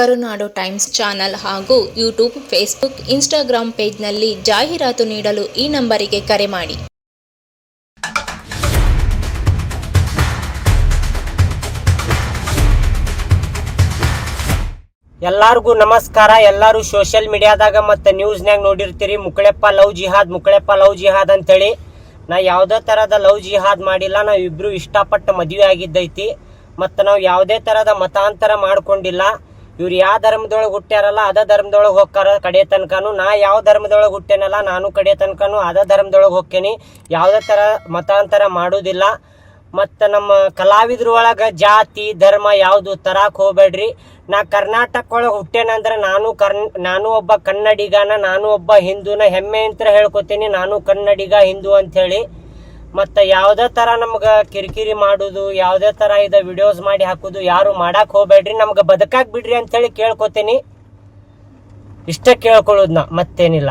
ಕರುನಾಡು times channel ಹಾಗೂ YouTube, Facebook Instagram ಪೇಜ್ನಲ್ಲಿ ಜಾಹೀರಾತು ನೀಡಲು ಈ ನಂಬರಿಗೆ ಕರೆ ಮಾಡಿ. ಎಲ್ಲಾರ್ಗೂ ನಮಸ್ಕಾರ. ಎಲ್ಲರೂ ಸೋಷಿಯಲ್ ಮೀಡಿಯಾದಾಗ ಮತ್ತು ನ್ಯೂಸ್ನಾಗ ನೋಡಿರ್ತೀರಿ. ಮುಕಳೆಪ್ಪ ಲವ್ ಜಿಹಾದ್, ಮುಕಳೆಪ್ಪ ಲವ್ ಜಿಹಾದ್ ಅಂತೇಳಿ. ನಾ ಯಾವುದೇ ಥರದ ಲವ್ ಜಿಹಾದ್ ಮಾಡಿಲ್ಲ. ನಾವಿಬ್ಬರು ಇಷ್ಟಪಟ್ಟು ಮದುವೆ ಆಗಿದ್ದೈತಿ. ಮತ್ತು ನಾವು ಯಾವುದೇ ಥರದ ಮತಾಂತರ ಮಾಡ್ಕೊಂಡಿಲ್ಲ. ಇವ್ರು ಯಾವ ಧರ್ಮದೊಳಗೆ ಹುಟ್ಟ್ಯಾರಲ್ಲ ಅದ ಧರ್ಮದೊಳಗೆ ಹೋಗ್ತಾರ ಕಡೆ ತನಕನು. ನಾ ಯಾವ ಧರ್ಮದೊಳಗೆ ಹುಟ್ಟೇನಲ್ಲ ನಾನು ಕಡೆ ತನಕನು ಅದ ಧರ್ಮದೊಳಗೆ ಹೋಗ್ತೇನೆ ಯಾವುದೇ ಥರ ಮತಾಂತರ ಮಾಡೋದಿಲ್ಲ. ಮತ್ತು ನಮ್ಮ ಕಲಾವಿದ್ರ ಒಳಗೆ ಜಾತಿ, ಧರ್ಮ ಯಾವುದು ತರಕ್ಕೆ ಹೋಗ್ಬೇಡ್ರಿ. ನಾ ಕರ್ನಾಟಕ ಒಳಗೆ ಹುಟ್ಟೇನಂದ್ರೆ ನಾನು ಕರ್ನ್ ನಾನು ಒಬ್ಬ ಕನ್ನಡಿಗನ, ನಾನು ಒಬ್ಬ ಹಿಂದೂನ ಹೆಮ್ಮೆ ಅಂತ ಹೇಳ್ಕೊತೀನಿ. ನಾನು ಕನ್ನಡಿಗ, ಹಿಂದೂ ಅಂಥೇಳಿ ಮತ್ತು ಯಾವುದೇ ಥರ ನಮ್ಗೆ ಕಿರಿಕಿರಿ ಮಾಡೋದು, ಯಾವುದೇ ಥರ ಇದ ವಿಡಿಯೋಸ್ ಮಾಡಿ ಹಾಕೋದು, ಯಾರು ಮಾಡಕ್ಕೆ ಹೋಗ್ಬೇಡ್ರಿ, ನಮ್ಗೆ ಬದುಕಾಕ್ ಬಿಡ್ರಿ ಹೇಳಿ ಕೇಳ್ಕೊತೀನಿ. ಇಷ್ಟ ಕೇಳ್ಕೊಳ್ಳೋದು ನಾ ಮತ್ತೇನಿಲ್ಲ.